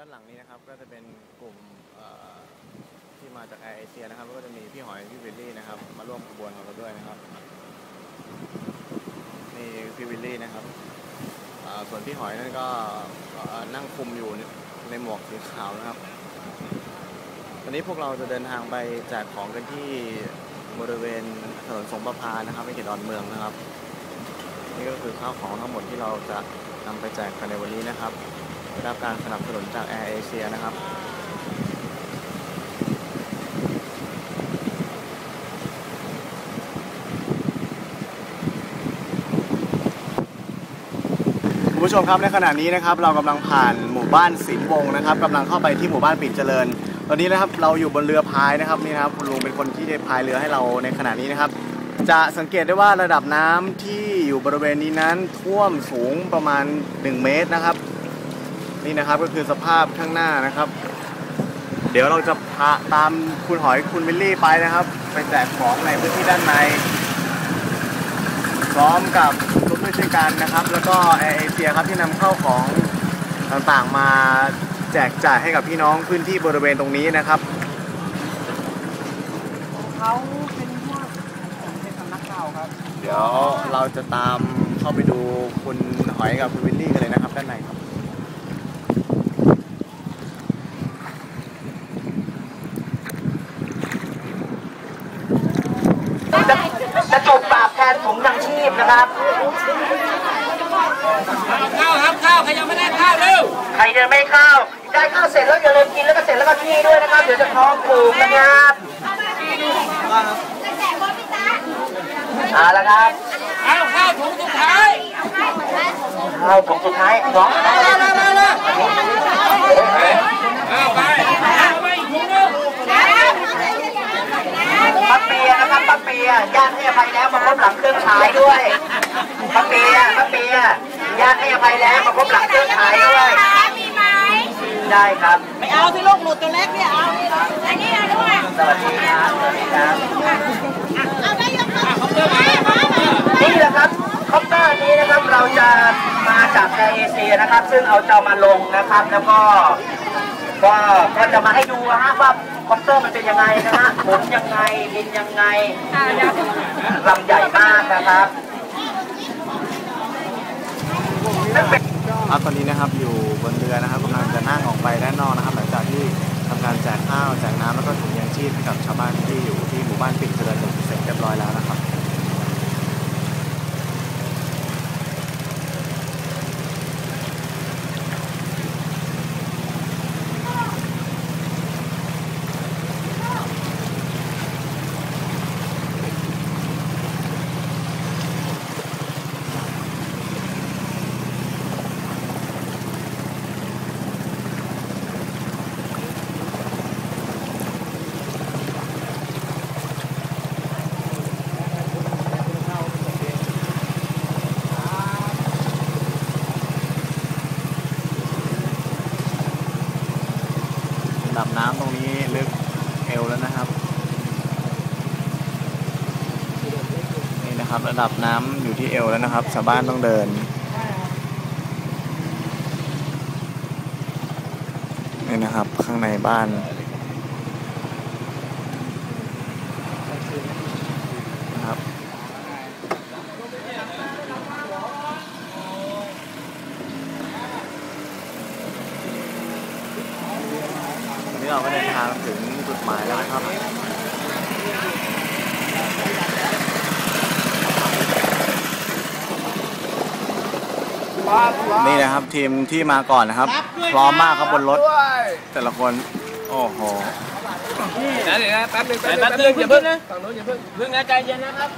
ด้านหลังนี้นะครับก็จะเป็นกลุ่มที่มาจากแอร์เอเชียนะครับแล้วก็จะมีพี่หอยพี่วิลลี่นะครับ มาร่วมขบวนของเราด้วยนะครับนี่พี่วิลลี่นะครับส่วนพี่หอยนั่นก็นั่งคุมอยู่ในหมวกสีขาวนะครับวันนี้พวกเราจะเดินทางไปแจกของกันที่บริเวณถนนสงประพานะครับในเขตดอนเมืองนะครับ นี่ก็คือข้าวของทั้งหมดที่เราจะนำไปแจกกันในวันนี้นะครับ ได้รับการสนับสนุนจากแอร์เอเชียนะครับคุณผู้ชมครับในขณะนี้นะครับเรากำลังผ่านหมู่บ้านสินวงศ์นะครับกำลังเข้าไปที่หมู่บ้านปิ่นเจริญ ตอนนี้นะครับเราอยู่บนเรือพายนะครับนี่นะครับคุณลุงเป็นคนที่พายเรือให้เราในขณะนี้นะครับ จะสังเกตได้ว่าระดับน้ำที่อยู่บริเวณนี้นั้นท่วมสูงประมาณ 1 เมตรนะครับ นี่นะครับก็คือสภาพข้างหน้านะครับ เดี๋ยวเราจะพาตามคุณหอยคุณวิลลี่ไปนะครับ ไปแจกของในพื้นที่ด้านในพร้อมกับรถด้วยช่วยกันนะครับ แล้วก็แอร์เอเชียครับที่นำเข้าของต่างๆมาแจกจ่ายให้กับพี่น้องพื้นที่บริเวณตรงนี้นะครับเขาเป็นพวกเป็นสำนักข่าวครับ เดี๋ยวเราจะตามเข้าไปดูคุณหอยกับคุณวิลลี่กันเลยนะครับด้านในครับ จะจะจบปราบแทนถุง ยังชีพนะครับข้าวครับข้าวใครยังไม่ได้ข้าวเร็วใครยังไม่เข้าได้ข้าวเสร็จแล้วอย่าลืมกินแล้วก็เสร็จแล้วก็ที่ด้วยนะครับเดี๋ยวจะท้องผูกนะครับเอาละครับเอาข้าวถุงสุดท้ายข้าวถุงสุดท้ายน้องเอาไปเอาไปอีกถุงนึง ป้าเปียนะครับป้าเปีย ญาติให้อภัยแล้วมาพบหลังเครื่องฉายด้วยป้าเปียป้าเปียญาติให้อภัยแล้วมาพบหลังเครื่องฉายด้วยมีไหมได้ครับไม่เอาที่ลูกหลุดตัวเล็กเนี่ยเอาอันนี้เอาด้วยสวัสดีครับสวัสดีครับเอาได้ยังคะเขาเติมมาแล้วครับนี่แหละครับคอปเตอร์นี้นะครับเราจะมาจากแอร์เอเชียนะครับ ซึ่งเอาจะเอามาลงนะครับ แล้วก็ก็ก็จะมาให้ดูนะฮะว่า คอปเตอร์มันเป็นยังไงนะฮะหมุนยังไงบินยังไงลำใหญ่มากนะครับครับตอนนี้นะครับอยู่บนเรือนะครับกำลังจะนั่งออกไปด้านนอกนะครับ หลังจากที่ทำการแจกข้าวแจกน้ำแล้วก็ถุงยางชีพให้กับชาวบ้านที่อยู่ที่หมู่บ้านปิ่นเจริญหนึ่เสร็จเรียบร้อยแล้วนะครับ ระ ดับน้ำตรงนี้ลึกเอวแล้วนะครับ นี่นะครับระดับน้ำอยู่ที่เอวแล้วนะครับชาวบ้านต้องเดินนี่นะครับข้างในบ้านนะครับ วันนี้ เราก็เดินทางถึงจุดหมายแล้วนะครับนี่นะครับทีมที่มาก่อนนะครับ พร้อมมากครับบนรถ แต่ละคน โอ้โหเดี๋ยวนะแป๊บนึงแป๊บนึงอย่าเพิ่งนะฝั่งนู้นอย่าเพิ่งเพิ่งนะใจเย็นนะครับ